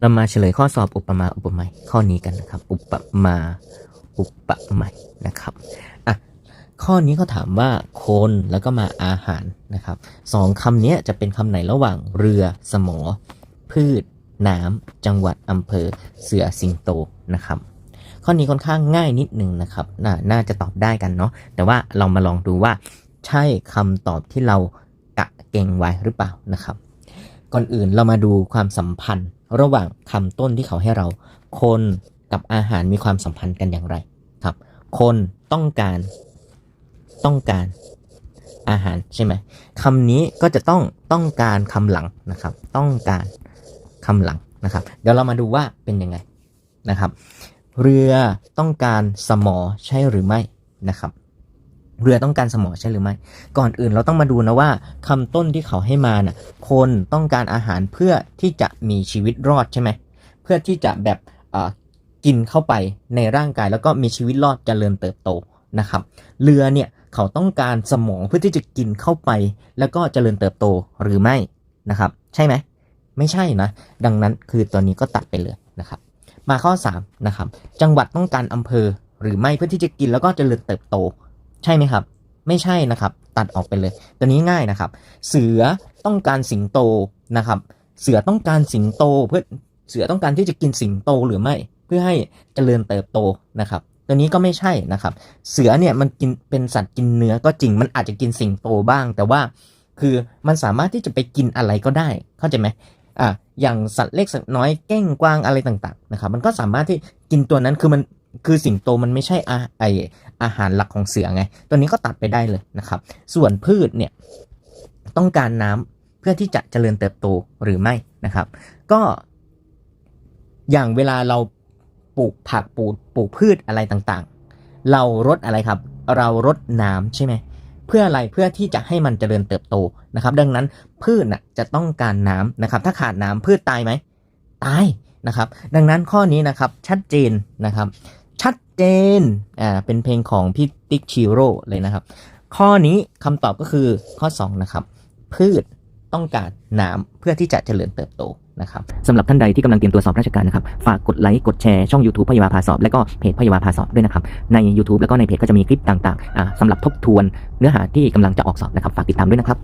เรามาเฉลยข้อสอบอุปมาอุปไมยข้อนี้กันนะครับ อุปมาอุปไมยนะครับอะข้อนี้เขาถามว่าคนแล้วก็มาอาหารนะครับสองคำนี้จะเป็นคำไหนระหว่างเรือสมอ พืช น้ำจังหวัดอำเภอ เสือสิงโตนะครับ ข้อนี้ค่อนข้างง่ายนิดนึงนะครับนน่าจะตอบได้กันเนาะแต่ว่าเรามาลองดูว่า ใช่คำตอบที่เรากะเก่งไว้หรือเปล่านะครับ ก่อนอื่นเรามาดูความสัมพันธ์ ระหว่างคำต้นที่เขาให้เรา คนกับอาหารมีความสัมพันธ์กันอย่างไรครับ คนต้องการต้องการอาหารใช่ไหมคำนี้ก็จะต้องต้องการคำหลังนะครับ ต้องการคำหลังนะครับ เดี๋ยวเรามาดูว่าเป็นยังไงนะครับ เรือต้องการสมอใช่หรือไม่นะครับ เรือต้องการสมอใช่หรือไม่ ก่อนอื่นเราต้องมาดูนะว่าคำต้นที่เขาให้มาน่ะ คนต้องการอาหารเพื่อที่จะมีชีวิตรอดใช่ไหม เพื่อที่จะแบบอ่อกินเข้าไปในร่างกายแล้วก็มีชีวิตรอดเจริญเติบโตนะครับ เรือเนี่ยเขาต้องการสมองเพื่อที่จะกินเข้าไป แล้วก็เจริญเติบโตหรือไม่นะครับ ใช่ไหม ไม่ใช่นะ ดังนั้นคือตัวนี้ก็ตัดไปเลยนะครับ มาข้อ3นะครับ จังหวัดต้องการอำเภอหรือไม่เพื่อที่จะกินแล้วก็เจริญเติบโต ใช่ไหมครับ ไม่ใช่นะครับ ตัดออกไปเลยตัวนี้ง่ายนะครับ เสือต้องการสิงโตนะครับ เสือต้องการสิงโตเพื่อเสือต้องการที่จะกินสิงโตหรือไม่ เพื่อให้เจริญเติบโตนะครับตัวนี้ก็ไม่ใช่นะครับ เสือเนี่ยมันกินเป็นสัตว์กินเนื้อก็จริงมันอาจจะกินสิงโตบ้าง แต่ว่าคือมันสามารถที่จะไปกินอะไรก็ได้ เข้าใจไหมอะอย่างสัตว์เล็กสัตว์น้อยเก้งกวางอะไรต่างๆนะครับ มันก็สามารถที่กินตัวนั้นคือมัน คือสิงโตมันไม่ใช่อาไออาหารหลักของเสือไง ตัวนี้ก็ตัดไปได้เลยนะครับ ส่วนพืชเนี่ยต้องการน้ำเพื่อที่จะเจริญเติบโตหรือไม่นะครับ ก็อย่างเวลาเราปลูกผักปลูกปลูกพืชอะไรต่างๆ เรารดอะไรครับ เรารดน้ำใช่ไหมเพื่ออะไรเพื่อที่จะให้มันเจริญเติบโตนะครับ ดังนั้นพืชน่ะจะต้องการน้ำนะครับ ถ้าขาดน้ำพืชตายไหมตาย นะครับ ดังนั้นข้อนี้นะครับชัดเจนนะครับ ชัดเจนอ่าเป็นเพลงของพี่ติ๊กชิโร่เลยนะครับ ข้อนี้คำตอบก็คือข้อ 2 นะครับ พืชต้องการน้ำเพื่อที่จะเจริญเติบโตนะครับสำหรับท่านใดที่กำลังเตรียมตัวสอบราชการนะครับ ฝากกดไลค์กดแชร์ช่อง YouTube พยาบาลพาสอบ และก็เพจพยาบาลพาสอบด้วยนะครับ ใน YouTube แล้วก็ในเพจก็จะมีคลิปต่างๆอ่าสำหรับทบทวนเนื้อหาที่กำลังจะออกสอบนะครับ ฝากติดตามด้วยนะครับ